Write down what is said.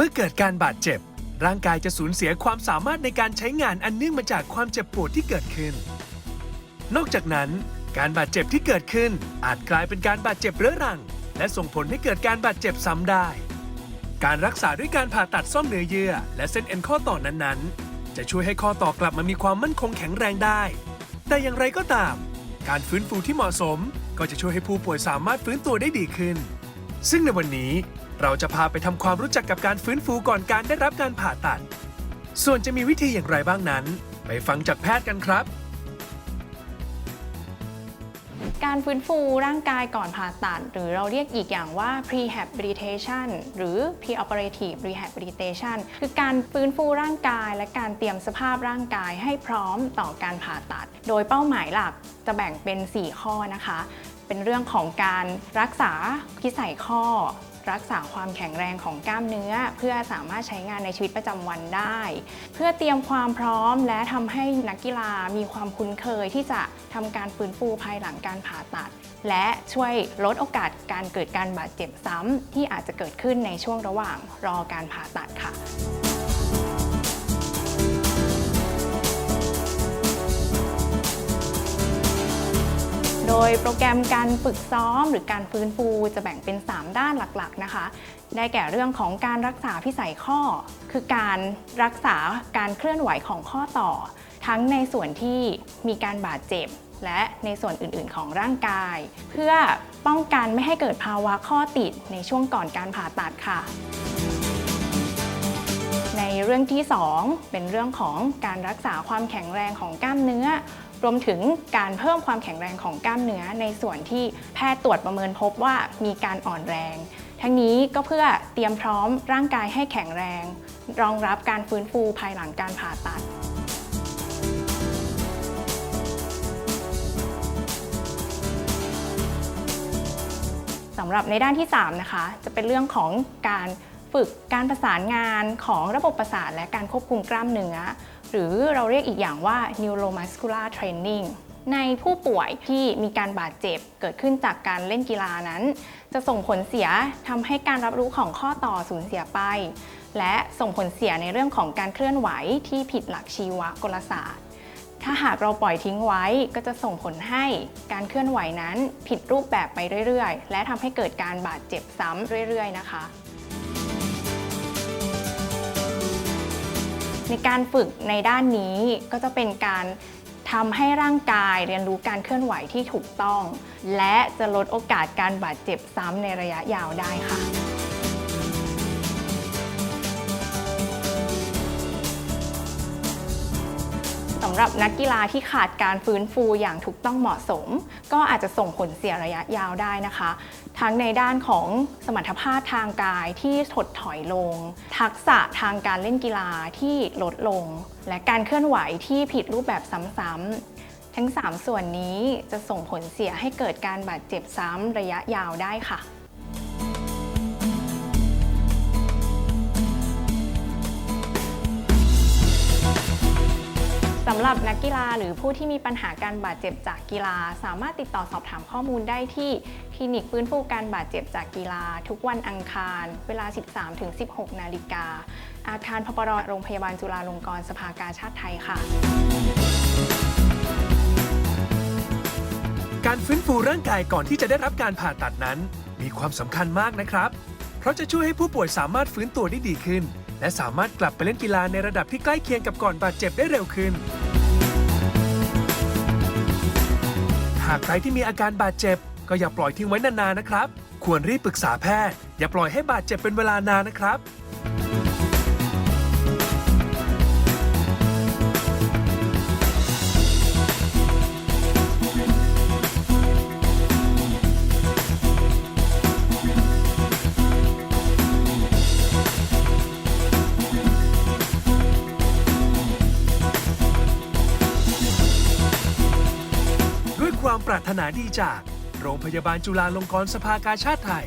เมื่อเกิดการบาดเจ็บ ร่างกายจะสูญเสียความสามารถในการใช้งานอันเนื่องมาจากความเจ็บปวดที่เกิดขึ้น นอกจากนั้นการบาดเจ็บที่เกิดขึ้น อาจกลายเป็นการบาดเจ็บเรื้อรัง และส่งผลให้เกิดการบาดเจ็บซ้ำได้ การรักษาด้วยการผ่าตัดซ่อมเนื้อเยื่อ และเส้นเอ็นข้อต่อนั้นๆ จะช่วยให้ข้อต่อกลับมามีความมั่นคงแข็งแรงได้ แต่อย่างไรก็ตาม การฟื้นฟูที่เหมาะสมก็จะช่วยให้ผู้ป่วยสามารถฟื้นตัวได้ดีขึ้น ซึ่งในวันนี้ เราจะพาไปทำความรู้จักกับการฟื้นฟูก่อนการได้รับการผ่าตัด ส่วนจะมีวิธีอย่างไรบ้างนั้น ไปฟังจากแพทย์กันครับการฟื้นฟูร่างกายก่อนผ่าตัด หรือเราเรียกอีกอย่างว่า prehabilitation หรือ preoperative rehabilitation คือการฟื้นฟูร่างกายและการเตรียมสภาพร่างกายให้พร้อมต่อการผ่าตัด โดยเป้าหมายหลักจะแบ่งเป็น 4 ข้อนะคะ เป็นเรื่องของการรักษาพิสัยข้อ รักษาความแข็งแรงของกล้ามเนื้อ เพื่อสามารถใช้งานในชีวิตประจำวันได้ เพื่อเตรียมความพร้อมและทำให้นักกีฬามีความคุ้นเคยที่จะทำการฟื้นฟูภายหลังการผ่าตัด และช่วยลดโอกาสการเกิดการบาดเจ็บซ้ำที่อาจจะเกิดขึ้นในช่วงระหว่างรอการผ่าตัดค่ะ โดยโปรแกรมการฝึกซ้อมหรือการฟื้นฟูจะแบ่งเป็น 3 ด้านหลักๆนะคะ ได้แก่เรื่องของการรักษาพิสัยข้อ คือการรักษาการเคลื่อนไหวของข้อต่อ ทั้งในส่วนที่มีการบาดเจ็บ และในส่วนอื่นๆ ของร่างกาย เพื่อป้องกันไม่ให้เกิดภาวะข้อติดในช่วงก่อนการผ่าตัดค่ะในเรื่องที่ 2 เป็นเรื่องของการรักษาความแข็งแรงของกล้ามเนื้อ รวมถึงการเพิ่มความแข็งแรงของกล้ามเนื้อในส่วนที่แพทย์ตรวจประเมินพบว่ามีการอ่อนแรง ทั้งนี้ก็เพื่อเตรียมพร้อมร่างกายให้แข็งแรง รองรับการฟื้นฟูภายหลังการผ่าตัดสำหรับในด้านที่ 3 นะคะ จะเป็นเรื่องของการฝึกการประสานงานของระบบประสาทและการควบคุมกล้ามเนื้อ หรือเราเรียกอีกอย่างว่า neuromuscular training ในผู้ป่วยที่มีการบาดเจ็บเกิดขึ้นจากการเล่นกีฬานั้น จะส่งผลเสียทำให้การรับรู้ของข้อต่อสูญเสียไป และส่งผลเสียในเรื่องของการเคลื่อนไหวที่ผิดหลักชีวกลศาสตร์ ถ้าหากเราปล่อยทิ้งไว้ก็จะส่งผลให้การเคลื่อนไหวนั้นผิดรูปแบบไปเรื่อยๆ และทำให้เกิดการบาดเจ็บซ้ำเรื่อย ๆ นะคะ ในการฝึกในด้านนี้ก็จะเป็นการทำให้ร่างกายเรียนรู้การเคลื่อนไหวที่ถูกต้อง และจะลดโอกาสการบาดเจ็บซ้ำในระยะยาวได้ค่ะ หรับนักกีฬาที่ขาดการฟื้นฟูอย่างถูกต้องเหมาะสม ก็อาจจะส่งผลเสียระยะยาวได้นะคะ ทั้งในด้านของสมรรถภาพทางกายที่ถดถอยลง ทักษะทางการเล่นกีฬาที่ลดลง และการเคลื่อนไหวที่ผิดรูปแบบซ้ำๆทั้ง 3 ส่วนนี้จะส่งผลเสียให้เกิดการบาดเจ็บซ้ำระยะยาวได้ค่ะำหรับนักกีฬาหรือผู้ที่มีปัญหาการบาดเจ็บจากกีฬา สามารถติดต่อสอบถามข้อมูลได้ที่คลินิกฟื้นฟูการบาดเจ็บจากกีฬา ทุกวันอังคาร เวลา 13-16 นาฬิกา อาคารพปรโรงพยาบาลจุฬาลงกรณ์สภากาชาติไทยค่ะ การฟื้นฟูร่างกายก่อนที่จะได้รับการผ่าตัดนั้น มีความสำคัญมากนะครับ เพราะจะช่วยให้ผู้ป่วยสามารถฟื้นตัวได้ดีขึ้นและสามารถกลับไปเล่นกีฬาในระดับที่ใกล้เคียงกับก่อนบาดเจ็บได้เร็วขึ้น หากใครที่มีอาการบาดเจ็บ ก็อย่าปล่อยทิ้งไว้นานๆนะครับ ควรรีบปรึกษาแพทย์ อย่าปล่อยให้บาดเจ็บเป็นเวลานานนะครับ ปรารถนาดีจาก โรงพยาบาลจุฬาลงกรณ์สภากาชาติไทย